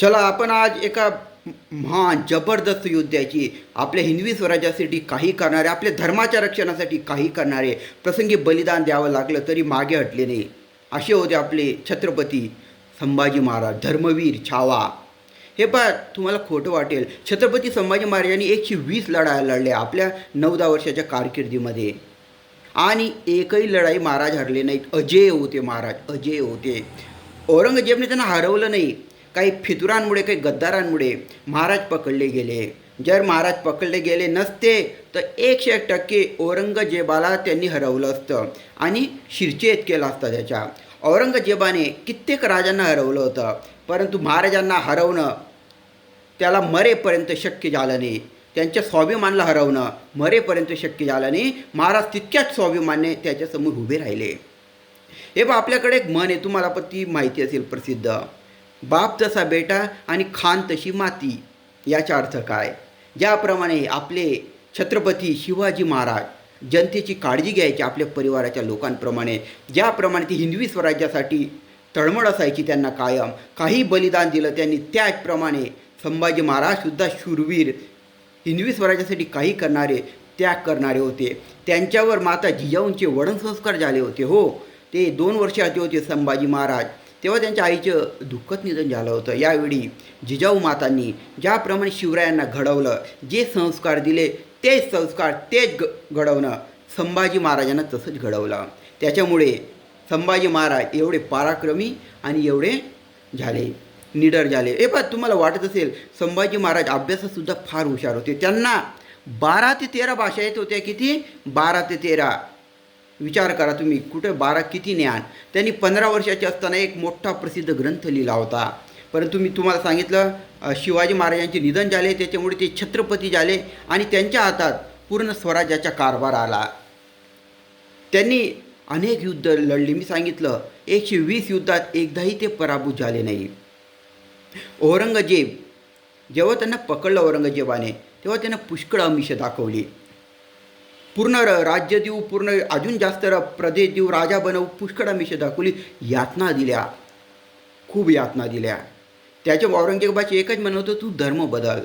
चला आपण आज एका महान जबरदस्त युद्धाची आपल्या हिंदवी स्वराज्यासाठी काही करणारे आपल्या धर्माच्या रक्षणासाठी काही करणारे प्रसंगी बलिदान द्यावं लागलं तरी मागे हटले नाही. असे होते आपले छत्रपती संभाजी महाराज धर्मवीर छावा. हे पहा तुम्हाला खोटं वाटेल. छत्रपती संभाजी महाराजांनी एकशे वीस लढाया लढल्या आपल्या नऊ दहा वर्षाच्या कारकिर्दीमध्ये. आणि एकही लढाई महाराज हरले नाहीत. अजय होते महाराज अजय होते. औरंगजेबने त्यांना हरवलं नाही. काही फितुरांमुळे काही गद्दारांमुळे महाराज पकडले गेले. जर महाराज पकडले गेले नसते तर एकशे एक टक्के औरंगजेबाला त्यांनी हरवलं असतं आणि शिरचेत केला असता त्याच्या. औरंगजेबाने कित्येक राजांना हरवलं होतं परंतु महाराजांना हरवणं त्याला मरेपर्यंत शक्य झालं नाही. त्यांच्या स्वाभिमानला हरवणं मरेपर्यंत शक्य झालं नाही. महाराज तितक्याच स्वाभिमानने त्याच्यासमोर उभे राहिले. हे बा आपल्याकडे एक म्हण आहे तुम्हाला पण ती माहिती असेल प्रसिद्ध. बाप तसा बेटा आणि खान तशी माती याचा अर्थ काय? ज्याप्रमाणे आपले छत्रपती शिवाजी महाराज जनतेची काळजी घ्यायची आपल्या परिवाराच्या लोकांप्रमाणे ज्याप्रमाणे ती हिंदवी स्वराज्यासाठी तळमळ असायची त्यांना कायम काही बलिदान दिलं त्यांनी त्याचप्रमाणे संभाजी महाराजसुद्धा शूरवीर हिंदवी स्वराज्यासाठी काही करणारे त्याग करणारे होते. त्यांच्यावर माता जिजाऊंचे वडन संस्कार झाले होते हो. ते दोन वर्षाचे होते संभाजी महाराज. तेव्हा त्यांच्या आईचं दुःखद निधन झालं होतं. यावेळी जिजाऊ मातांनी ज्याप्रमाणे शिवरायांना घडवलं जे संस्कार दिले तेच संस्कार तेच ग घडवणं संभाजी महाराजांना तसंच घडवलं. त्याच्यामुळे संभाजी महाराज एवढे पराक्रमी आणि एवढे झाले निडर झाले. हे पण तुम्हाला वाटत असेल संभाजी महाराज अभ्यासातसुद्धा फार हुशार होते. त्यांना बारा ते तेरा भाषा येत होत्या किती? बारा ते तेरा. विचार करा तुम्ही कुठे बारा किती ज्ञान? त्यांनी पंधरा वर्षाचे असताना एक मोठा प्रसिद्ध ग्रंथ लिहिला होता. परंतु मी तुम्हाला सांगितलं शिवाजी महाराजांचे निधन झाले त्याच्यामुळे ते छत्रपती झाले आणि त्यांच्या हातात पूर्ण स्वराज्याचा कारभार आला. त्यांनी अनेक युद्ध लढली. मी सांगितलं एकशे वीस युद्धात एकदाही ते पराभूत झाले नाही. औरंगजेब जेव्हा त्यांना पकडलं औरंगजेबाने तेव्हा त्यांना पुष्कळ अमिष दाखवली. पूर्ण र राज्य देऊ पूर्ण अजून जास्त र प्रदेश देऊ राजा बनवू पुष्कळ आमिष दाखवली यातना दिल्या. खूप यातना दिल्या. त्याच्या औरंगजेबाची एकच म्हणत होतं तू धर्म बदल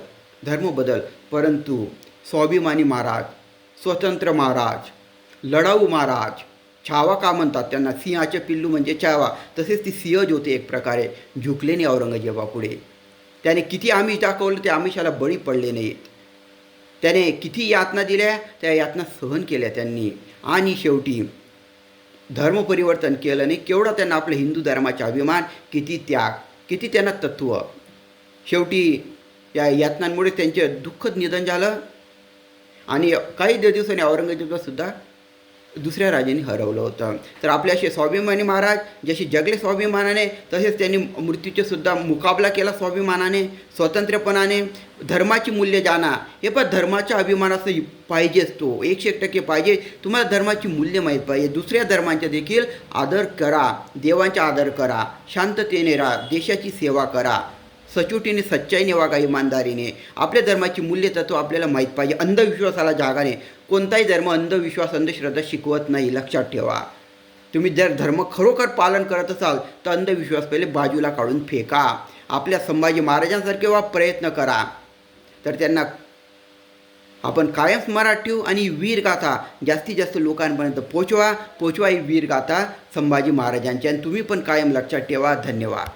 धर्म बदल. परंतु स्वाभिमानी महाराज स्वतंत्र महाराज लढाऊ महाराज छावा का म्हणतात त्यांना? सिंहाचे पिल्लू म्हणजे छावा. तसेच ती सिंहज होते एक प्रकारे झुकले नाही औरंगजेबापुढे. त्याने किती आमिष दाखवलं ते आमिषाला बळी पडले नाहीत. त्याने किती यातना दिल्या? त्या यातना सहन केल्या त्यांनी. आणि शेवटी धर्मपरिवर्तन केलं नाही केवढा त्यांना आपलं हिंदू धर्माचा अभिमान किती त्याग किती त्यांना तत्त्व शेवटी या यातनांमुळे त्यांचे दुःखद निधन झालं. आणि काही दिवसांनी औरंगजेबसुद्धा दुसऱ्या राजांनी हरवलं होतं. तर आपले असे स्वाभिमानी महाराज जसे जगले स्वाभिमानाने तसेच त्यांनी मृत्यूचेसुद्धा मुकाबला केला स्वाभिमानाने स्वतंत्रपणाने धर्माची मूल्य जाणा हे पण धर्माच्या अभिमानाचं पाहिजेच तो एकशे एक टक्के पाहिजे. तुम्हाला धर्माची मूल्य माहीत पाहिजे. दुसऱ्या धर्मांचा देखील आदर करा. देवांचा आदर करा. शांततेने राहा. देशाची सेवा करा. सचोटीने सच्चाईने वागा इमानदारीने. आपल्या धर्माची मूल्य तत्व आपल्याला माहीत पाहिजे. अंधविश्वासाला जागाने कोणताही धर्म अंधविश्वास अंधश्रद्धा शिकवत नाही. लक्षात ठेवा. तुम्ही जर धर्म खरोखर पालन करत असाल तर अंधविश्वास पहिले बाजूला काढून फेका. आपल्या संभाजी महाराजांसारखे वा प्रयत्न करा. तर त्यांना आपण कायम स्मरात ठेवू आणि वीरगाथा जास्तीत जास्त लोकांपर्यंत पोचवा पोचवा ही वीरगाथा संभाजी महाराजांची. आणि तुम्ही पण कायम लक्षात ठेवा. धन्यवाद.